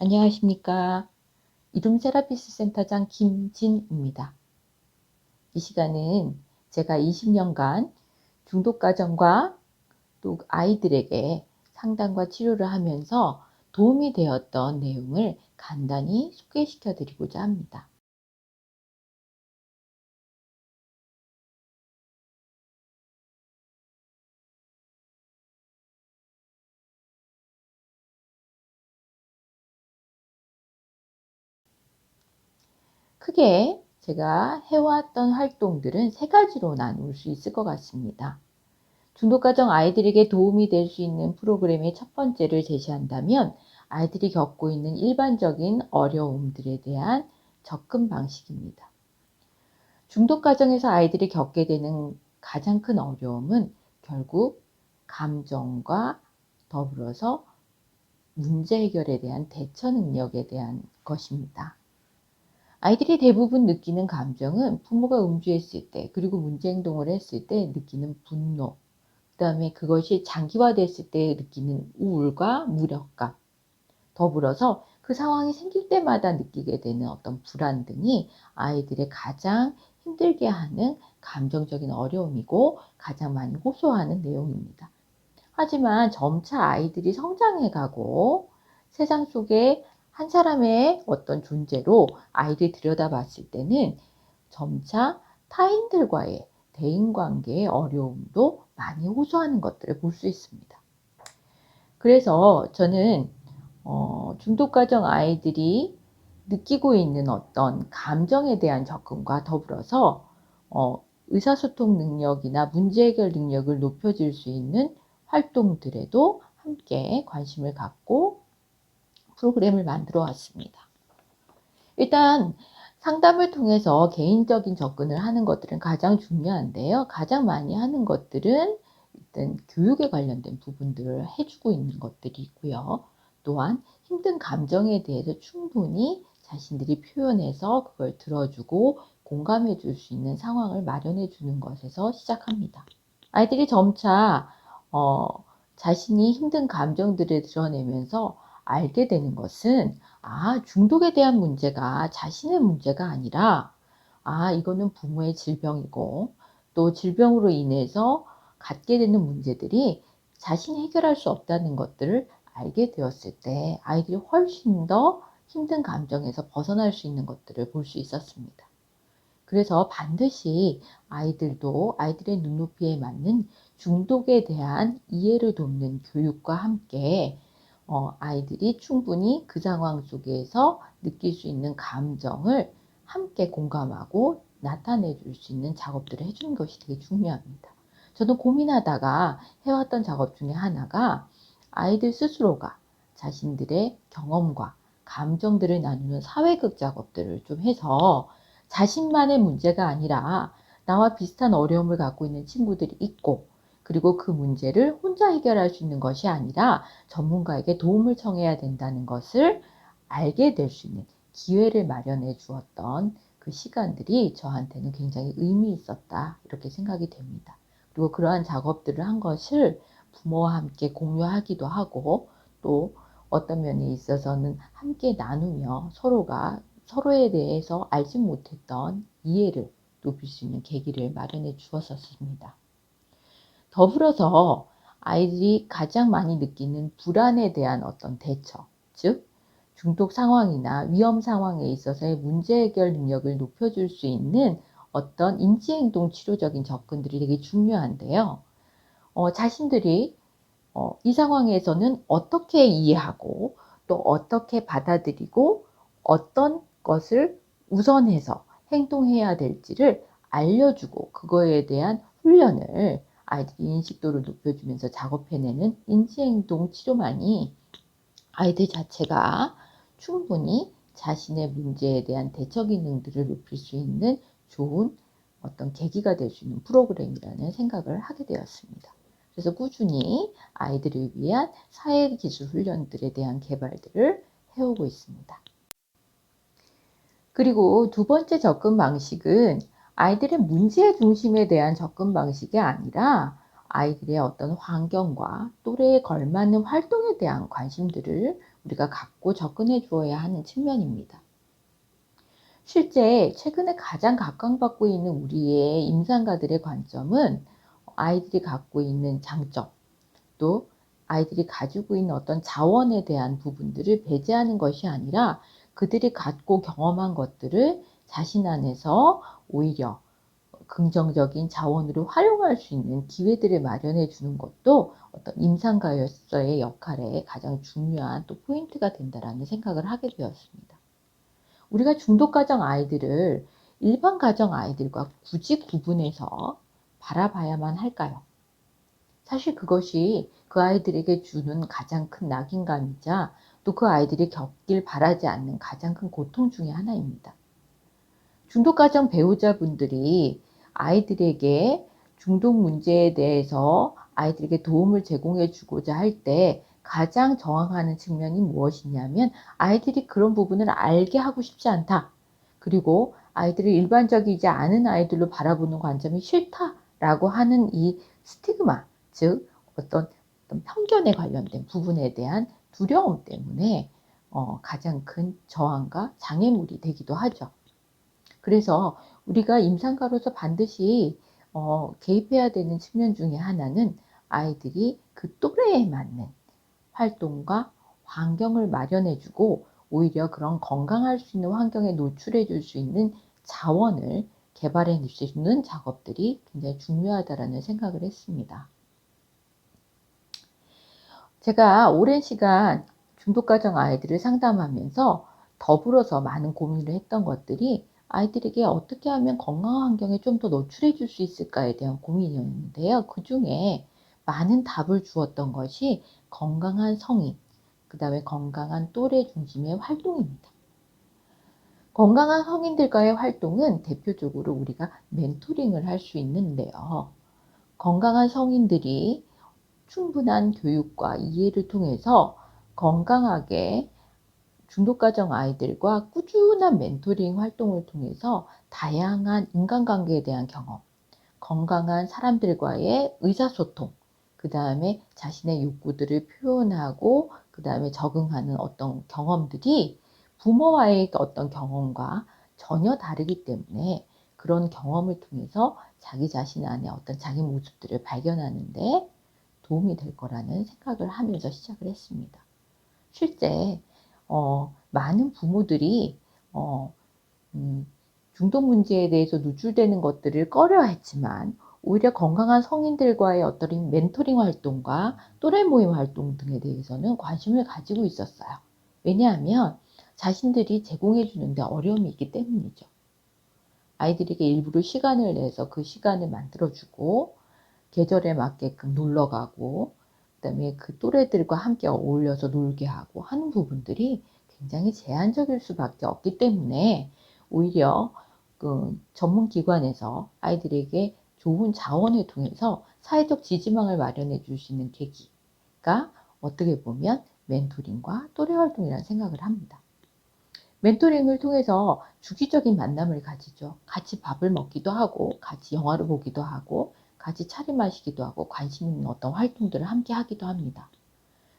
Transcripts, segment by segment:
안녕하십니까. 이룸 세라피스 센터장 김진입니다. 이 시간은 제가 20년간 중독 가정과 또 아이들에게 상담과 치료를 하면서 도움이 되었던 내용을 간단히 소개시켜 드리고자 합니다. 크게 제가 해왔던 활동들은 세 가지로 나눌 수 있을 것 같습니다. 중독가정 아이들에게 도움이 될 수 있는 프로그램의 첫 번째를 제시한다면 아이들이 겪고 있는 일반적인 어려움들에 대한 접근 방식입니다. 중독 과정에서 아이들이 겪게 되는 가장 큰 어려움은 결국 감정과 더불어서 문제 해결에 대한 대처 능력에 대한 것입니다. 아이들이 대부분 느끼는 감정은 부모가 음주했을 때, 그리고 문제 행동을 했을 때 느끼는 분노, 그 다음에 그것이 장기화됐을 때 느끼는 우울과 무력감, 더불어서 그 상황이 생길 때마다 느끼게 되는 어떤 불안 등이 아이들의 가장 힘들게 하는 감정적인 어려움이고 가장 많이 호소하는 내용입니다. 하지만 점차 아이들이 성장해 가고 세상 속에 한 사람의 어떤 존재로 아이를 들여다봤을 때는 점차 타인들과의 대인관계의 어려움도 많이 호소하는 것들을 볼 수 있습니다. 그래서 저는 어, 중독가정 아이들이 느끼고 있는 어떤 감정에 대한 접근과 더불어서 어, 의사소통 능력이나 문제 해결 능력을 높여줄 수 있는 활동들에도 함께 관심을 갖고 프로그램을 만들어 왔습니다. 일단 상담을 통해서 개인적인 접근을 하는 것들은 가장 중요한데요. 가장 많이 하는 것들은 일단 교육에 관련된 부분들을 해주고 있는 것들이 있고요. 또한 힘든 감정에 대해서 충분히 자신들이 표현해서 그걸 들어주고 공감해 줄 수 있는 상황을 마련해 주는 것에서 시작합니다. 아이들이 점차 어, 자신이 힘든 감정들을 드러내면서 알게 되는 것은 아, 중독에 대한 문제가 자신의 문제가 아니라 아, 이거는 부모의 질병이고 또 질병으로 인해서 갖게 되는 문제들이 자신이 해결할 수 없다는 것들을 알게 되었을 때 아이들이 훨씬 더 힘든 감정에서 벗어날 수 있는 것들을 볼 수 있었습니다. 그래서 반드시 아이들도 아이들의 눈높이에 맞는 중독에 대한 이해를 돕는 교육과 함께 어, 아이들이 충분히 그 상황 속에서 느낄 수 있는 감정을 함께 공감하고 나타내 줄 수 있는 작업들을 해주는 것이 되게 중요합니다. 저도 고민하다가 해왔던 작업 중에 하나가 아이들 스스로가 자신들의 경험과 감정들을 나누는 사회극 작업들을 좀 해서 자신만의 문제가 아니라 나와 비슷한 어려움을 갖고 있는 친구들이 있고 그리고 그 문제를 혼자 해결할 수 있는 것이 아니라 전문가에게 도움을 청해야 된다는 것을 알게 될 수 있는 기회를 마련해 주었던 그 시간들이 저한테는 굉장히 의미 있었다. 이렇게 생각이 됩니다. 그리고 그러한 작업들을 한 것을 부모와 함께 공유하기도 하고 또 어떤 면에 있어서는 함께 나누며 서로가 서로에 대해서 알지 못했던 이해를 높일 수 있는 계기를 마련해 주었었습니다. 더불어서 아이들이 가장 많이 느끼는 불안에 대한 어떤 대처, 즉 중독 상황이나 위험 상황에 있어서의 문제 해결 능력을 높여줄 수 있는 어떤 인지행동 치료적인 접근들이 되게 중요한데요. 어, 자신들이 어, 이 상황에서는 어떻게 이해하고 또 어떻게 받아들이고 어떤 것을 우선해서 행동해야 될지를 알려주고 그거에 대한 훈련을 아이들이 인식도를 높여주면서 작업해내는 인지행동 치료만이 아이들 자체가 충분히 자신의 문제에 대한 대처 기능들을 높일 수 있는 좋은 어떤 계기가 될 수 있는 프로그램이라는 생각을 하게 되었습니다. 그래서 꾸준히 아이들을 위한 사회 기술 훈련들에 대한 개발들을 해오고 있습니다. 그리고 두 번째 접근 방식은 아이들의 문제 중심에 대한 접근 방식이 아니라 아이들의 어떤 환경과 또래에 걸맞는 활동에 대한 관심들을 우리가 갖고 접근해 주어야 하는 측면입니다. 실제 최근에 가장 각광받고 있는 우리의 임상가들의 관점은 아이들이 갖고 있는 장점, 또 아이들이 가지고 있는 어떤 자원에 대한 부분들을 배제하는 것이 아니라 그들이 갖고 경험한 것들을 자신 안에서 오히려 긍정적인 자원으로 활용할 수 있는 기회들을 마련해 주는 것도 어떤 임상가로서의 역할에 가장 중요한 또 포인트가 된다라는 생각을 하게 되었습니다. 우리가 중독 가정 아이들을 일반 가정 아이들과 굳이 구분해서 바라봐야만 할까요? 사실 그것이 그 아이들에게 주는 가장 큰 낙인감이자 또 그 아이들이 겪길 바라지 않는 가장 큰 고통 중의 하나입니다. 중독 가정 배우자분들이 아이들에게 중독 문제에 대해서 아이들에게 도움을 제공해 주고자 할 때 가장 저항하는 측면이 무엇이냐면 아이들이 그런 부분을 알게 하고 싶지 않다. 그리고 아이들을 일반적이지 않은 아이들로 바라보는 관점이 싫다라고 하는 이 스티그마, 즉 어떤, 어떤 편견에 관련된 부분에 대한 두려움 때문에 어, 가장 큰 저항과 장애물이 되기도 하죠. 그래서 우리가 임상가로서 반드시 어, 개입해야 되는 측면 중에 하나는 아이들이 그 또래에 맞는 활동과 환경을 마련해주고 오히려 그런 건강할 수 있는 환경에 노출해 줄 수 있는 자원을 개발해 주는 작업들이 굉장히 중요하다라는 생각을 했습니다. 제가 오랜 시간 중독가정 아이들을 상담하면서 더불어서 많은 고민을 했던 것들이 아이들에게 어떻게 하면 건강한 환경에 좀 더 노출해 줄 수 있을까에 대한 고민이었는데요. 그 중에 많은 답을 주었던 것이 건강한 성인, 그 다음에 건강한 또래 중심의 활동입니다. 건강한 성인들과의 활동은 대표적으로 우리가 멘토링을 할 수 있는데요. 건강한 성인들이 충분한 교육과 이해를 통해서 건강하게 중독가정 아이들과 꾸준한 멘토링 활동을 통해서 다양한 인간관계에 대한 경험, 건강한 사람들과의 의사소통, 그 다음에 자신의 욕구들을 표현하고 그 다음에 적응하는 어떤 경험들이 부모와의 어떤 경험과 전혀 다르기 때문에 그런 경험을 통해서 자기 자신 안에 어떤 자기 모습들을 발견하는데 도움이 될 거라는 생각을 하면서 시작을 했습니다. 실제 어, 많은 부모들이 어, 음, 중독 문제에 대해서 노출되는 것들을 꺼려했지만 오히려 건강한 성인들과의 어떤 멘토링 활동과 또래 모임 활동 등에 대해서는 관심을 가지고 있었어요. 왜냐하면 자신들이 제공해 주는데 어려움이 있기 때문이죠. 아이들에게 일부러 시간을 내서 그 시간을 만들어주고 계절에 맞게끔 놀러 가고 그다음에 그 또래들과 함께 어울려서 놀게 하고 하는 부분들이 굉장히 제한적일 수밖에 없기 때문에 오히려 그 전문 기관에서 아이들에게 좋은 자원을 통해서 사회적 지지망을 마련해 있는 계기가 어떻게 보면 멘토링과 또래 활동이라는 생각을 합니다. 멘토링을 통해서 주기적인 만남을 가지죠. 같이 밥을 먹기도 하고, 같이 영화를 보기도 하고, 같이 차를 마시기도 하고, 관심 있는 어떤 활동들을 함께 하기도 합니다.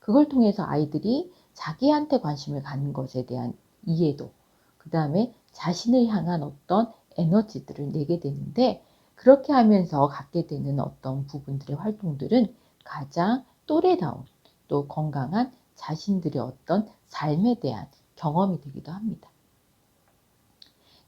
그걸 통해서 아이들이 자기한테 관심을 갖는 것에 대한 이해도, 그 다음에 자신을 향한 어떤 에너지들을 내게 되는데, 그렇게 하면서 갖게 되는 어떤 부분들의 활동들은 가장 또래다운 또 건강한 자신들의 어떤 삶에 대한 경험이 되기도 합니다.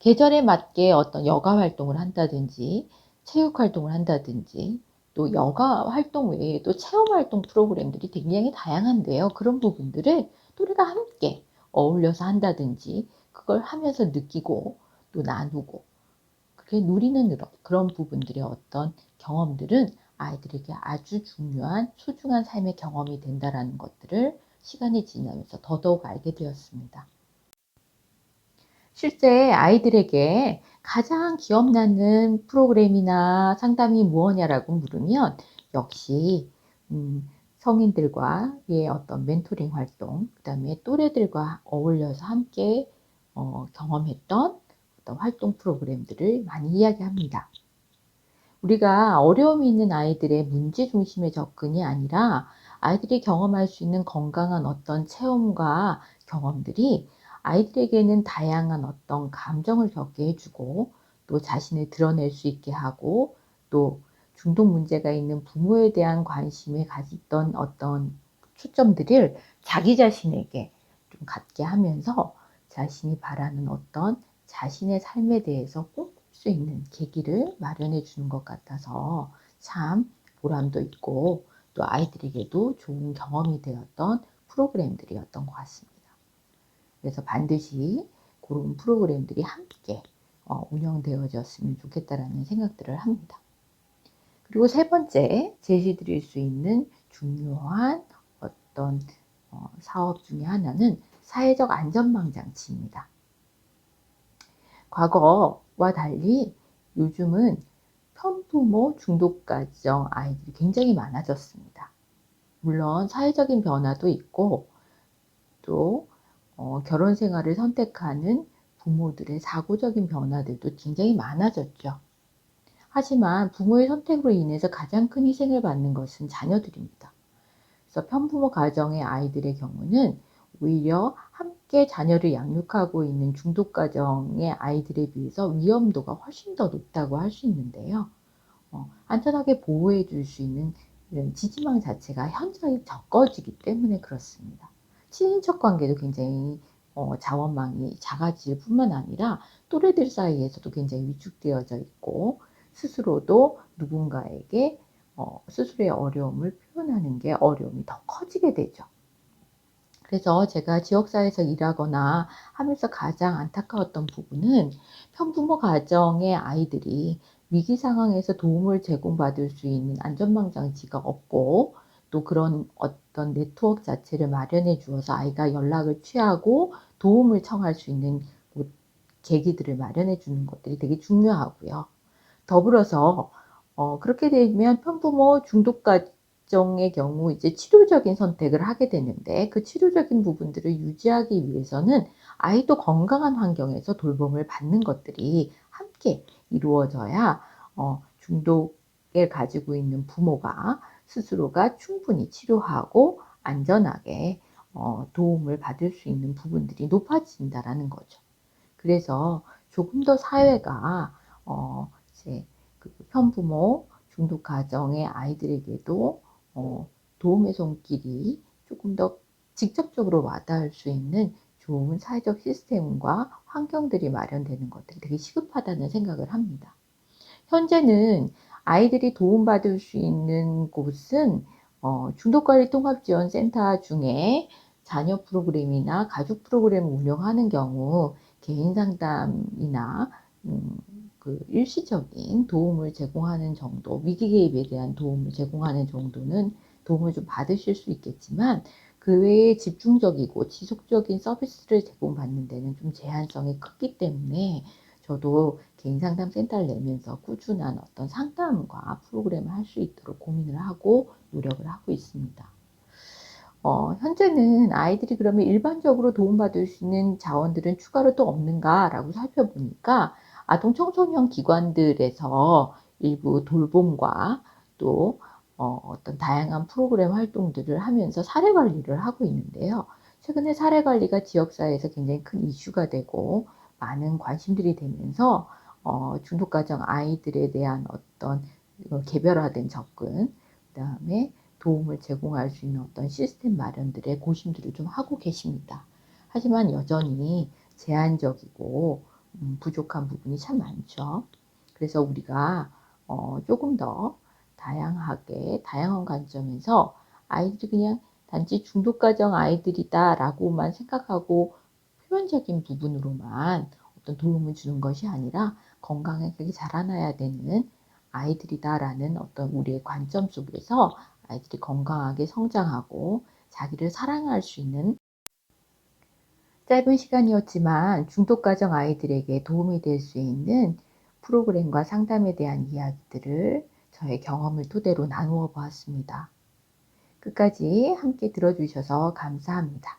계절에 맞게 어떤 여가 활동을 한다든지 체육 활동을 한다든지 또 여가 활동 외에 도 체험 활동 프로그램들이 굉장히 다양한데요. 그런 부분들을 또래가 함께 어울려서 한다든지 그걸 하면서 느끼고 또 나누고 그게 누리는 그런 부분들의 어떤 경험들은 아이들에게 아주 중요한 소중한 삶의 경험이 된다라는 것들을 시간이 지나면서 더더욱 알게 되었습니다. 실제 아이들에게 가장 기억나는 프로그램이나 상담이 무엇냐라고 물으면 역시 음, 성인들과의 어떤 멘토링 활동, 그 다음에 또래들과 어울려서 함께 어, 경험했던 어떤 활동 프로그램들을 많이 이야기합니다. 우리가 어려움이 있는 아이들의 문제 중심의 접근이 아니라 아이들이 경험할 수 있는 건강한 어떤 체험과 경험들이 아이들에게는 다양한 어떤 감정을 겪게 해주고 또 자신을 드러낼 수 있게 하고 또 중독 문제가 있는 부모에 대한 관심에 가졌던 어떤 초점들을 자기 자신에게 좀 갖게 하면서 자신이 바라는 어떤 자신의 삶에 대해서 꿈꿀 수 있는 계기를 마련해 주는 것 같아서 참 보람도 있고 또 아이들에게도 좋은 경험이 되었던 프로그램들이었던 것 같습니다. 그래서 반드시 그런 프로그램들이 함께 어, 운영되어졌으면 좋겠다라는 생각들을 합니다. 그리고 세 번째 제시드릴 수 있는 중요한 어떤 어, 사업 중에 하나는 사회적 안전망 장치입니다. 과거와 달리 요즘은 편부모 중독 가정 아이들이 굉장히 많아졌습니다. 물론 사회적인 변화도 있고 또 어, 결혼 생활을 선택하는 부모들의 사고적인 변화들도 굉장히 많아졌죠. 하지만 부모의 선택으로 인해서 가장 큰 희생을 받는 것은 자녀들입니다. 그래서 편부모 가정의 아이들의 경우는 오히려 함께 자녀를 양육하고 있는 중독 가정의 아이들에 비해서 위험도가 훨씬 더 높다고 할 수 있는데요. 어, 안전하게 보호해 줄 수 있는 이런 지지망 자체가 현저히 적어지기 때문에 그렇습니다. 친인척 관계도 굉장히 어, 자원망이 작아질 뿐만 아니라 또래들 사이에서도 굉장히 위축되어져 있고 스스로도 누군가에게 어, 스스로의 어려움을 표현하는 게 어려움이 더 커지게 되죠. 그래서 제가 지역사회에서 일하거나 하면서 가장 안타까웠던 부분은 편부모 가정의 아이들이 위기 상황에서 도움을 제공받을 수 있는 안전망 장치가 없고 또 그런 어떤 네트워크 자체를 마련해 주어서 아이가 연락을 취하고 도움을 청할 수 있는 계기들을 마련해 주는 것들이 되게 중요하고요. 더불어서 어, 그렇게 되면 편부모 중독 가정의 경우 이제 치료적인 선택을 하게 되는데 그 치료적인 부분들을 유지하기 위해서는 아이도 건강한 환경에서 돌봄을 받는 것들이 함께 이루어져야 어, 중독을 가지고 있는 부모가 스스로가 충분히 치료하고 안전하게 어, 도움을 받을 수 있는 부분들이 높아진다라는 거죠. 그래서 조금 더 사회가 어, 이제 그 편부모 중독 가정의 아이들에게도 어, 도움의 손길이 조금 더 직접적으로 와닿을 수 있는 좋은 사회적 시스템과 환경들이 마련되는 것들이 되게 시급하다는 생각을 합니다. 현재는 아이들이 도움받을 수 있는 곳은 어, 중독관리통합지원센터 중에 자녀 프로그램이나 가족 프로그램을 운영하는 경우 개인 상담이나 음, 그 일시적인 도움을 제공하는 정도, 위기 개입에 대한 도움을 제공하는 정도는 도움을 좀 받으실 수 있겠지만 그 외에 집중적이고 지속적인 서비스를 제공받는 데는 좀 제한성이 크기 때문에 저도 개인 상담 센터를 내면서 꾸준한 어떤 상담과 프로그램을 할 수 있도록 고민을 하고 노력을 하고 있습니다. 어, 현재는 아이들이 그러면 일반적으로 도움받을 수 있는 자원들은 추가로 또 없는가라고 살펴보니까 아동 청소년 기관들에서 일부 돌봄과 또 어, 떤 다양한 프로그램 활동들을 하면서 사례 관리를 하고 있는데요. 최근에 사례 관리가 지역사회에서 굉장히 큰 이슈가 되고 많은 관심들이 되면서 어, 중독가정 아이들에 대한 어떤 개별화된 접근, 그 다음에 도움을 제공할 수 있는 어떤 시스템 마련들의 고심들을 좀 하고 계십니다. 하지만 여전히 제한적이고 음, 부족한 부분이 참 많죠. 그래서 우리가 어, 조금 더 다양하게 다양한 관점에서 아이들이 그냥 단지 중독가정 아이들이다라고만 생각하고 표면적인 부분으로만 어떤 도움을 주는 것이 아니라 건강하게 자라나야 되는 아이들이다라는 어떤 우리의 관점 속에서 아이들이 건강하게 성장하고 자기를 사랑할 수 있는 짧은 시간이었지만 중독가정 아이들에게 도움이 될 수 있는 프로그램과 상담에 대한 이야기들을 저의 경험을 토대로 나누어 보았습니다. 끝까지 함께 들어주셔서 감사합니다.